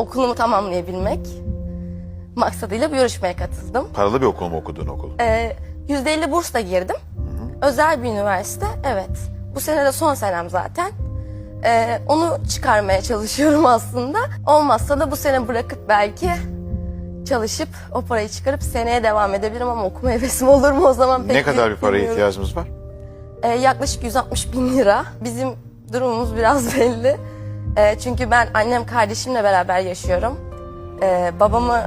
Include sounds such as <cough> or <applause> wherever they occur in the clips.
okulumu tamamlayabilmek maksadıyla bu yarışmaya katıldım. Paralı bir okul mu okudun okul? Ee, %50 bursla girdim. Özel bir üniversite, evet. Bu sene de son senem zaten. Ee, onu çıkarmaya çalışıyorum <laughs> aslında. Olmazsa da bu sene bırakıp belki çalışıp o parayı çıkarıp seneye devam edebilirim ama okuma hevesim olur mu o zaman pek ne kadar bir paraya ihtiyacımız var? Ee, yaklaşık 160 bin lira. Bizim durumumuz biraz <laughs> belli. Ee, çünkü ben annem kardeşimle beraber yaşıyorum. Ee, babamı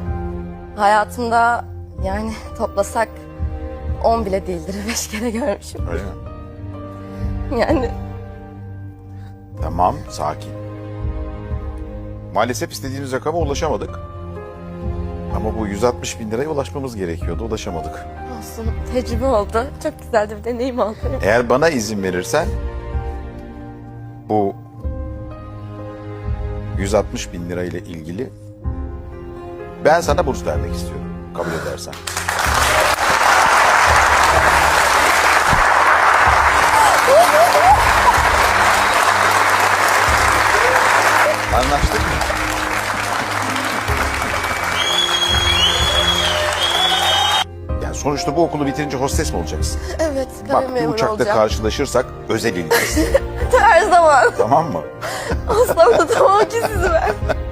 hayatımda yani <laughs> toplasak 10 bile değildir. <laughs> 5 kere görmüşüm. Öyle mi? Yani Tamam, sakin. Maalesef istediğimiz rakama ulaşamadık. Ama bu 160 bin liraya ulaşmamız gerekiyordu, ulaşamadık. olsun tecrübe oldu. Çok güzel de bir deneyim oldu. Eğer bana izin verirsen bu 160 bin lira ile ilgili ben sana burs vermek istiyorum. Kabul edersen. Anlaştık mı? Yani sonuçta bu okulu bitirince hostes mi olacaksın? Evet, Bak karar bir uçakta olacağım. karşılaşırsak özel ilgisi. <laughs> Her zaman. tamam mı? Asla unutamam ki sizi ben.